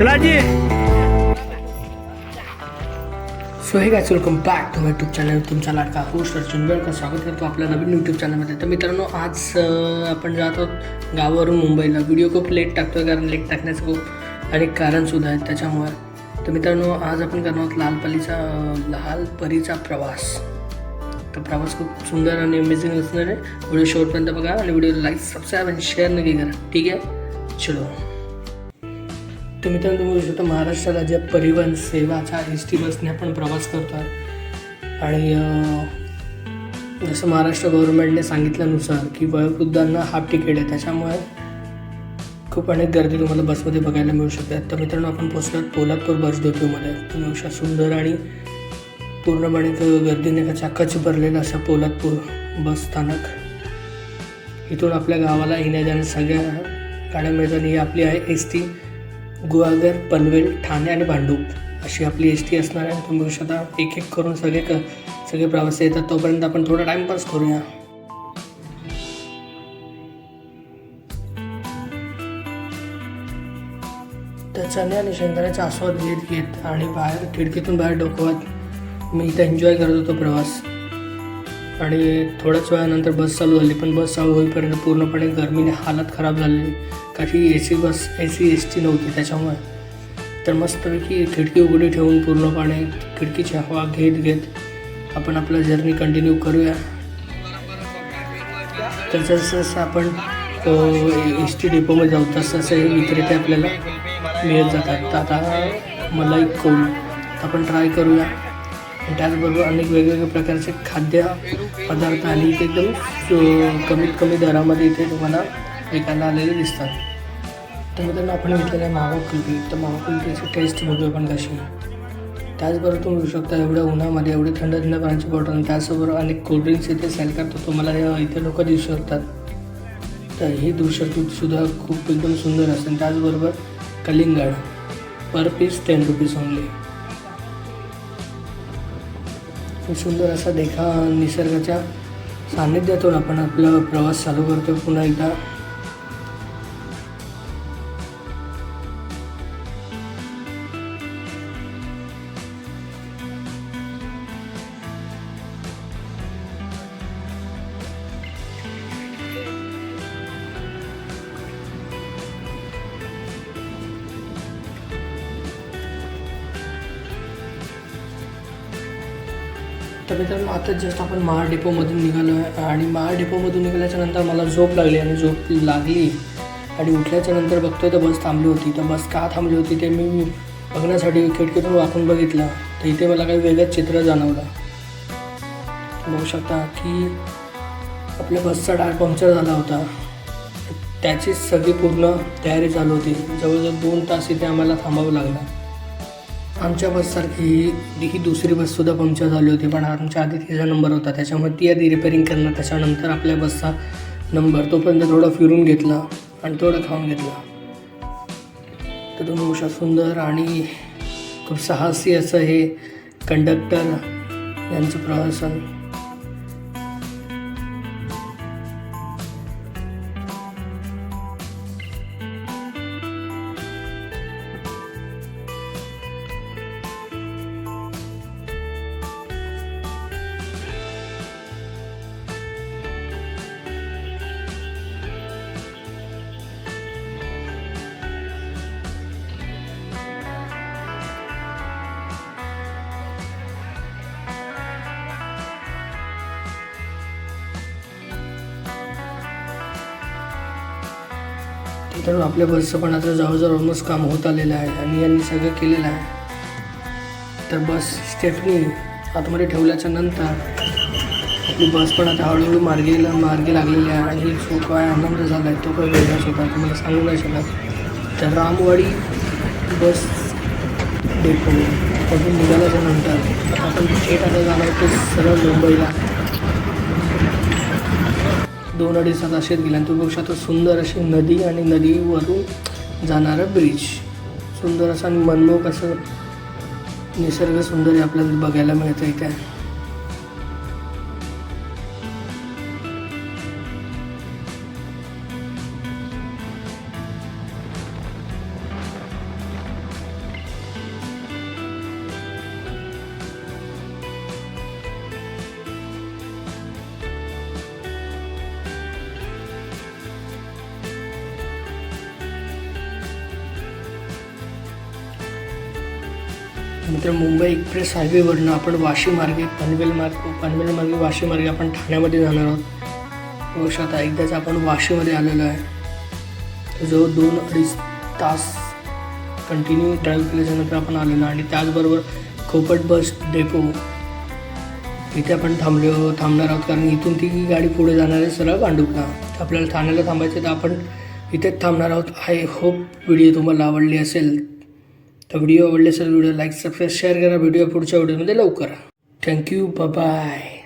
दाजी so हे गायच welcome back to my YouTube channel तुमचा लाडका होस्ट अर्जुन वेळकर. स्वागत करतो आपल्या नवीन यूट्यूब चॅनलमध्ये तर मित्रांनो आज आपण जात आहोत गावावरून मुंबईला. व्हिडिओ खूप लेट टाकतो कारण लेट टाकण्याचं खूप अनेक कारणसुद्धा आहेत त्याच्यामुळे. तर मित्रांनो आज आपण करणार आहोत लालपरीचा लाल परीचा प्रवास. तर प्रवास खूप सुंदर आणि अमेझिंग असणार आहे. व्हिडिओ शेवटपर्यंत बघा आणि व्हिडिओ लाईक सबस्क्राईब आणि शेअर नक्की करा. ठीक आहे? चलो. तर मित्रांनो तुम्ही बघू शकता महाराष्ट्र राज्य परिवहन सेवाच्या एस टी बसने आपण प्रवास करतो आहे आणि जसं महाराष्ट्र गव्हर्नमेंटने सांगितल्यानुसार की वयोवृद्धांना हाफ तिकीट आहे त्याच्यामुळे खूप अनेक गर्दी तुम्हाला बसमध्ये बघायला मिळू शकते तर मित्रांनो आपण पोचलो पोलादपूर बस डेपोमध्ये. तुम्ही अशा सुंदर आणि पूर्णपणे क- गर्दीने कचाकच भरलेलं असं पोलादपूर बस स्थानक. इथून आपल्या गावाला येण्या जाण्या सगळ्या गाड्या मिळतात. आणि ही आपली आहे एस टी गुहागर पनवेल ठाणे आणि भांडूप अशी आपली एस टी असणार आहे. तुम्ही बघू शकता एक एक करून सगळे क सगळे प्रवासी येतात. तोपर्यंत आपण थोडा टाईमपास करूया. तर चणे आणि शेंगदाण्याचा आस्वाद घेत घेत आणि बाहेर खिडकीतून बाहेर डोकवत मी इथं एन्जॉय करत होतो प्रवास. आणि थोड्याच वेळानंतर बस चालू झाली पण बस चालू होईपर्यंत पूर्णपणे गरमीने हालत खराब झालेली. काही A C bus A C S T नव्हती त्याच्यामुळे. तर मस्तपैकी खिडकी उघडी ठेवून पूर्णपणे खिडकीची हवा घेत घेत आपण आपला जर्नी कंटिन्यू करूया. तर जसं जसं आपण एस टी डिपोमध्ये जाऊ तसं तसं हे विक्रेते आपल्याला मिळत जातात. तर आता मलाई कोल आपण ट्राय करूया. त्याचबरोबर अनेक वेगवेगळ्या प्रकारचे खाद्य पदार्थ आणि इथे एकदम कमीत कमी दरामध्ये इथे तुम्हाला विकायला आलेले दिसतात. तर मित्रांनो आपण घेतलेलं आहे मावा कुल्फी तर मावा कुल्फीची टेस्ट बघू पण कशी त्याचबरोबर तुम्ही बघू शकता एवढ्या उन्हामध्ये एवढी थंड थंड पाण्याची बॉटल आणि त्याचबरोबर अनेक कोल्ड्रिंक्स इथे सेल करतो तुम्हाला इथे लोक दिसू शकतात. तर ही सुद्धा खूप एकदम सुंदर असते. आणि त्याचबरोबर कलिंगड per piece ten rupees only खूप सुंदर असा देखा निसर्गाच्या सान्निध्यातून आपण आपला प्रवास चालू करतो. पुन्हा एकदा तर मित्रांनो आता जस्ट आपण महाड डेपोमधून निघालो आहे. आणि महाड डेपोमधून निघाल्याच्या नंतर मला झोप लागली आणि झोप लागली. आणि उठल्याच्या नंतर बघतोय तर बस थांबली होती. तर बस का थांबली होती ते मी बघण्यासाठी खिडकीतून वाकून बघितलं. तर इथे मला काही वेगळंच चित्र जाणवलं. बघू शकता की आपल्या बसचा टायर पंक्चर झाला होता. त्याची सगळी पूर्ण तयारी चालू होती. जवळजवळ दोन तास इथे आम्हाला थांबावं लागलं. आमच्या बससारखी ही ही दुसरी बससुद्धा पंक्चर झाली होती पण आमच्या आधी तिचा नंबर होता. त्याच्यामुळे ती आधी रिपेअरिंग करणं त्याच्यानंतर आपल्या बसचा नंबर तोपर्यंत थोडा फिरून घेतला आणि थोडं खाऊन घेतला. तर तुम्ही उषा सुंदर आणि खूप साहसी असं हे कंडक्टर यांचं प्रवासन तर आपल्या बसचं पण आता जवळजवळ ऑलमोस्ट काम होत आलेलं आहे आणि यांनी सगळं केलेलं आहे. तर बस स्टेफनी आतमध्ये ठेवल्याच्या नंतर आपली बस पण आता हळूहळू मार्गेला मार्गे लागलेली आहे आणि जो काय आनंद झाला आहे तो काही वेगळाच होता तुम्हाला सांगू नाही शकत. तर रामवाडी बस डेपो मधून निघाल्याच्या नंतर आपण थेट आता जाणार ते सरळ मुंबईला. दोन अडीच तास असेच गेले आणि तुम्ही बघू शकता सुंदर अशी नदी आणि नदीवरून जाणारा ब्रिज सुंदर असं आणि मनमोहक असं निसर्ग सुंदर आपल्याला बघायला मिळतं इथे. मित्र मुंबई एक्सप्रेस हायवेवरनं आपण वाशी मार्गे पनवेल मार्ग पनवेल मार्गे वाशी मार्गे आपण ठाण्यामध्ये जाणार आहोत. बघू शकता एकदाच आपण वाशीमध्ये आलेलो आहे. जवळ दोन अडीच तास कंटिन्यू ड्राईव्ह केल्याच्यानंतर आपण आलेलो आणि त्याचबरोबर खोपट बस डेपो इथे आपण थांबलो थांबणार आहोत. कारण इथून ती गाडी पुढे जाणार आहे सरळ पांडुपला आपल्याला ठाण्याला थांबायचं तर आपण इथेच थांबणार आहोत. आय होप व्हिडिओ तुम्हाला आवडली असेल. तर व्हिडिओ आवडले असेल व्हिडिओ लाईक सबस्क्राईब शेअर करा. व्हिडिओ पुढच्या व्हिडिओमध्ये लवकर. Thank you bye